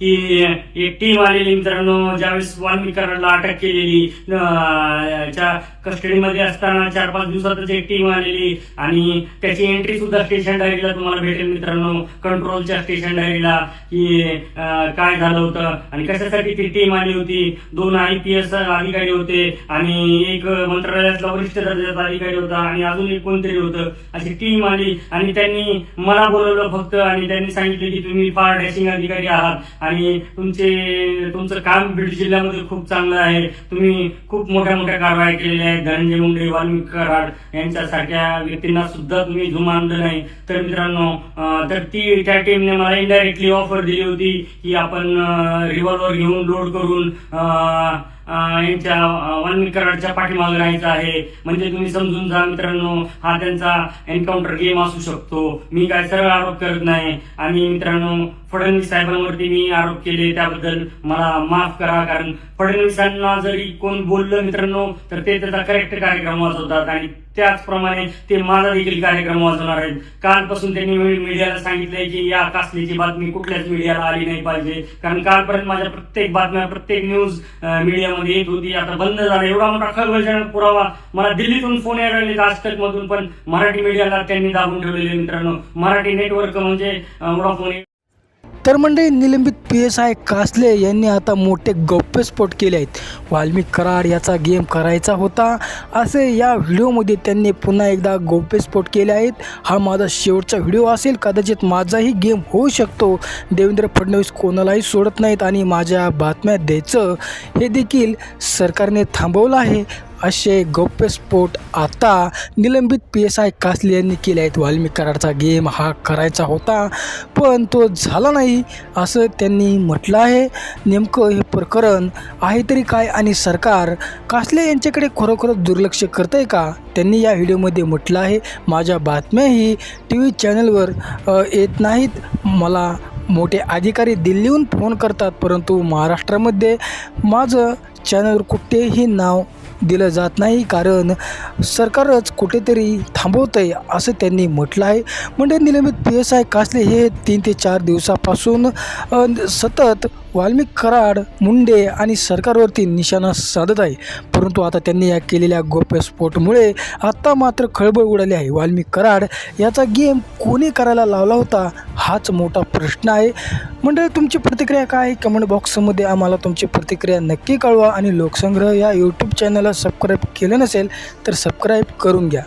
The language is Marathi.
की एक टीम आलेली मित्रांनो ज्यावेळेस वाल्मिक कराडला अटक केलेली कस्टडीमध्ये असताना चार पाच दिवसातच एक टीम आलेली आणि त्याची एंट्री सुद्धा स्टेशन डायरीला तुम्हाला भेटेल मित्रांनो. कंट्रोलच्या स्टेशन डायरीला की काय झालं होतं आणि कशासाठी ती टीम आली होती. दोन आय पी एस अधिकारी होते आणि एक मंत्रालयातला वरिष्ठ दर्जाचा अधिकारी होता आणि अजून एक कोणतरी होतं. अशी टीम आली आणि त्यांनी मला बोलवलं फक्त आणि त्यांनी सांगितलं की तुम्ही फार डॅशिंग अधिकारी आहात. आणि तुमचे तुमचं काम बीड जिल्ह्यामध्ये खूप चांगलं आहे. तुम्ही खूप मोठ्या मोठ्या कारवाया केलेल्या आहेत. धनंजय मुंडे वाल्मिक कराड यांच्यासारख्या व्यक्तींना सुद्धा तुम्ही झुमानलं नाही. तर मित्रांनो तर ती त्या टीमने मला इनडायरेक्टली ऑफर दिली होती की आपण रिव्हॉल्वर घेऊन लोड करून यांच्या अं, पाठीमागे राहायचं आहे. म्हणजे तुम्ही समजून जा मित्रांनो हा त्यांचा एन्काउंटर गेम असू शकतो. मी काय सरळ आरोप करत नाही. आणि मित्रांनो फडणवीस साहेबांवरती मी आरोप केले त्याबद्दल मला माफ करा. कारण फडणवीसांना जरी कोण बोललं मित्रांनो तर ते त्याचा करेक्ट कार्यक्रम वाजवतात. आणि त्याचप्रमाणे ते माझा देखील कार्यक्रम वाजवणार आहेत. कालपासून त्यांनी मीडियाला सांगितलंय की या कासलीची बातमी कुठल्याच मीडियाला आली नाही पाहिजे. कारण कालपर्यंत माझ्या प्रत्येक बातम्या प्रत्येक न्यूज मीडियामध्ये येत होती आता बंद झाला. एवढा मोठा खलबळजनक पुरावा मला दिल्लीतून फोन यायला लागले आजतक मधून पण मराठी मीडियाला त्यांनी दाबून ठेवलेले मित्रांनो. मराठी नेटवर्क म्हणजे एवढा फोन तर मंडळी निलंबित पी एस आय कासले यांनी आता मोठे गौप्यस्फोट केले आहेत. वाल्मिक कराड याचा गेम करायचा होता. असे या व्हिडिओमध्ये त्यांनी पुन्हा एकदा गौप्यस्फोट केले आहेत. हा माझा शेवटचा व्हिडिओ असेल. कदाचित माझाही गेम होऊ शकतो. देवेंद्र फडणवीस कोणालाही सोडत नाहीत आणि माझ्या बातम्या द्यायचं हे देखील सरकारने थांबवलं आहे. असे गौप्यस्फोट आता निलंबित पी एस आय कासले यांनी केले आहेत. वाल्मिक कराडचा गेम हा करायचा होता पण तो झाला नाही असं त्यांनी म्हटलं आहे. नेमकं हे प्रकरण आहे तरी काय आणि सरकार कासले यांच्याकडे खरोखरच दुर्लक्ष करतं आहे का? त्यांनी या व्हिडिओमध्ये म्हटलं आहे. माझ्या बातम्याही टी व्ही चॅनलवर येत नाहीत. मला मोठे अधिकारी दिल्लीहून फोन करतात परंतु महाराष्ट्रामध्ये माझं चॅनलवर कुठेही नाव दिलं जात नाही. कारण सरकारच कुठेतरी थांबवत आहे असं त्यांनी म्हटलं आहे. म्हणजे निलंबित पी एस आय कासले हे तीन ते चार दिवसापासून सतत वाल्मिक कराड मुंडे आणि सरकारवरती निशाणा साधत आहे. परंतु आता त्यांनी या केलेल्या गोप्यस्फोटमुळे आत्ता मात्र खळबळ उडाली आहे. वाल्मिक कराड याचा गेम कोणी करायला लावला होता हाच मोठा प्रश्न आहे. म्हणजे तुमची प्रतिक्रिया काय आहे? कमेंट बॉक्समध्ये आम्हाला तुमची प्रतिक्रिया नक्की कळवा आणि लोकसंग्रह या यूट्यूब चॅनलला सबस्क्राईब केलं नसेल तर सबस्क्राईब करून घ्या.